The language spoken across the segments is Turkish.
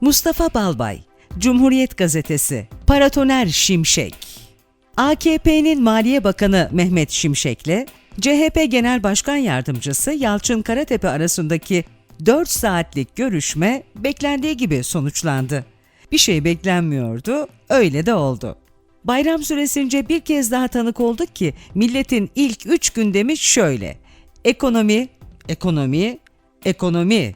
Mustafa Balbay, Cumhuriyet Gazetesi, Paratoner Şimşek. AKP'nin Maliye Bakanı Mehmet Şimşek'le CHP Genel Başkan Yardımcısı Yalçın Karatepe arasındaki 4 saatlik görüşme beklendiği gibi sonuçlandı. Bir şey beklenmiyordu, öyle de oldu. Bayram süresince bir kez daha tanık olduk ki milletin ilk üç gündemi şöyle. Ekonomi, ekonomi, ekonomi.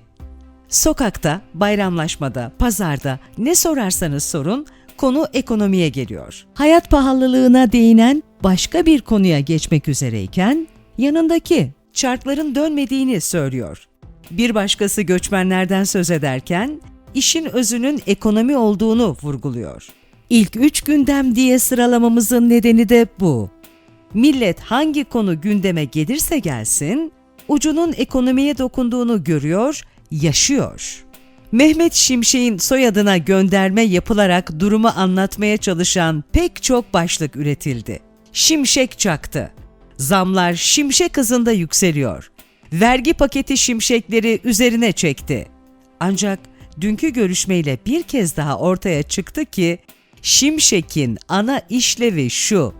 Sokakta, bayramlaşmada, pazarda ne sorarsanız sorun konu ekonomiye geliyor. Hayat pahalılığına değinen başka bir konuya geçmek üzereyken yanındaki çarkların dönmediğini söylüyor. Bir başkası göçmenlerden söz ederken işin özünün ekonomi olduğunu vurguluyor. İlk üç gündem diye sıralamamızın nedeni de bu. Millet hangi konu gündeme gelirse gelsin, ucunun ekonomiye dokunduğunu görüyor, yaşıyor. Mehmet Şimşek'in soyadına gönderme yapılarak durumu anlatmaya çalışan pek çok başlık üretildi. Şimşek çaktı. Zamlar şimşek hızında yükseliyor. Vergi paketi şimşekleri üzerine çekti. Ancak dünkü görüşmeyle bir kez daha ortaya çıktı ki Şimşek'in ana işlevi şu,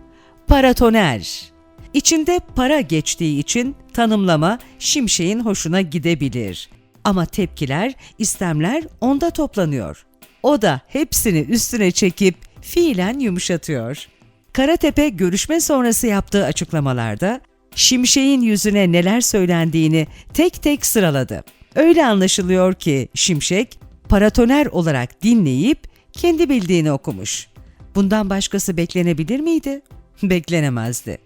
paratoner. İçinde para geçtiği için tanımlama Şimşek'in hoşuna gidebilir. Ama tepkiler, istemler onda toplanıyor. O da hepsini üstüne çekip fiilen yumuşatıyor. Karatepe görüşme sonrası yaptığı açıklamalarda Şimşek'in yüzüne neler söylendiğini tek tek sıraladı. Öyle anlaşılıyor ki Şimşek paratoner olarak dinleyip kendi bildiğini okumuş. Bundan başkası beklenebilir miydi? Beklenemezdi.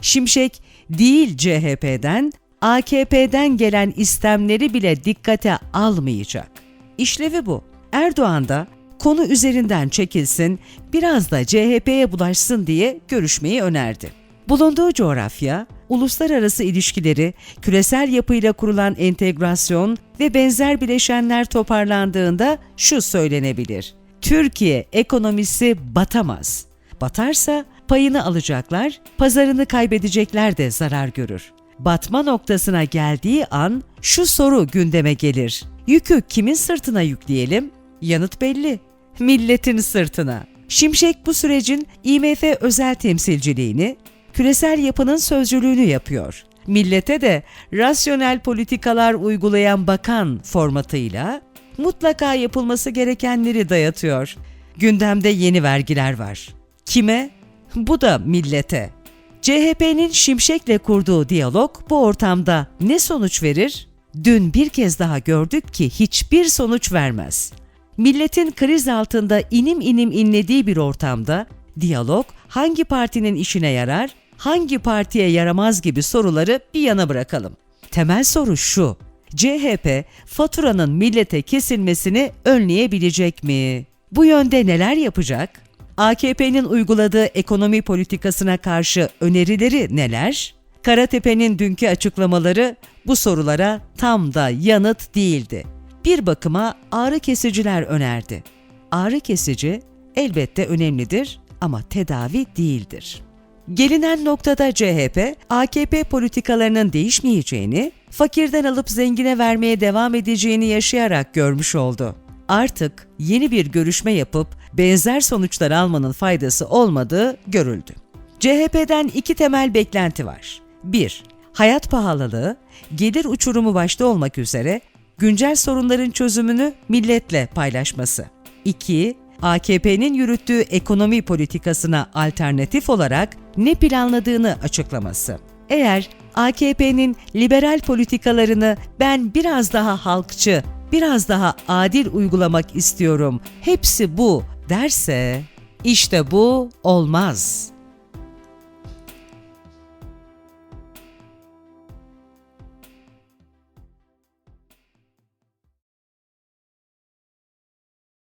Şimşek değil CHP'den, AKP'den gelen istemleri bile dikkate almayacak. İşlevi bu. Erdoğan da konu üzerinden çekilsin, biraz da CHP'ye bulaşsın diye görüşmeyi önerdi. Bulunduğu coğrafya, uluslararası ilişkileri, küresel yapıyla kurulan entegrasyon ve benzer bileşenler toparlandığında şu söylenebilir. Türkiye ekonomisi batamaz. Batarsa payını alacaklar, pazarını kaybedecekler de zarar görür. Batma noktasına geldiği an şu soru gündeme gelir. Yükü kimin sırtına yükleyelim? Yanıt belli. Milletin sırtına. Şimşek bu sürecin IMF özel temsilciliğini, küresel yapının sözcülüğünü yapıyor. Millete de rasyonel politikalar uygulayan bakan formatıyla mutlaka yapılması gerekenleri dayatıyor. Gündemde yeni vergiler var. Kime? Bu da millete. CHP'nin Şimşek'le kurduğu diyalog bu ortamda ne sonuç verir? Dün bir kez daha gördük ki hiçbir sonuç vermez. Milletin kriz altında inim inim inlediği bir ortamda diyalog hangi partinin işine yarar, hangi partiye yaramaz gibi soruları bir yana bırakalım. Temel soru şu. CHP faturanın millete kesilmesini önleyebilecek mi? Bu yönde neler yapacak? AKP'nin uyguladığı ekonomi politikasına karşı önerileri neler? Karatepe'nin dünkü açıklamaları bu sorulara tam da yanıt değildi. Bir bakıma ağrı kesiciler önerdi. Ağrı kesici elbette önemlidir ama tedavi değildir. Gelinen noktada CHP, AKP politikalarının değişmeyeceğini, fakirden alıp zengine vermeye devam edeceğini yaşayarak görmüş oldu. Artık yeni bir görüşme yapıp benzer sonuçlar almanın faydası olmadığı görüldü. CHP'den iki temel beklenti var. 1. Hayat pahalılığı, gelir uçurumu başta olmak üzere güncel sorunların çözümünü milletle paylaşması. 2. AKP'nin yürüttüğü ekonomi politikasına alternatif olarak ne planladığını açıklaması. Eğer AKP'nin liberal politikalarını ben biraz daha halkçı, biraz daha adil uygulamak istiyorum, hepsi bu derse işte bu olmaz.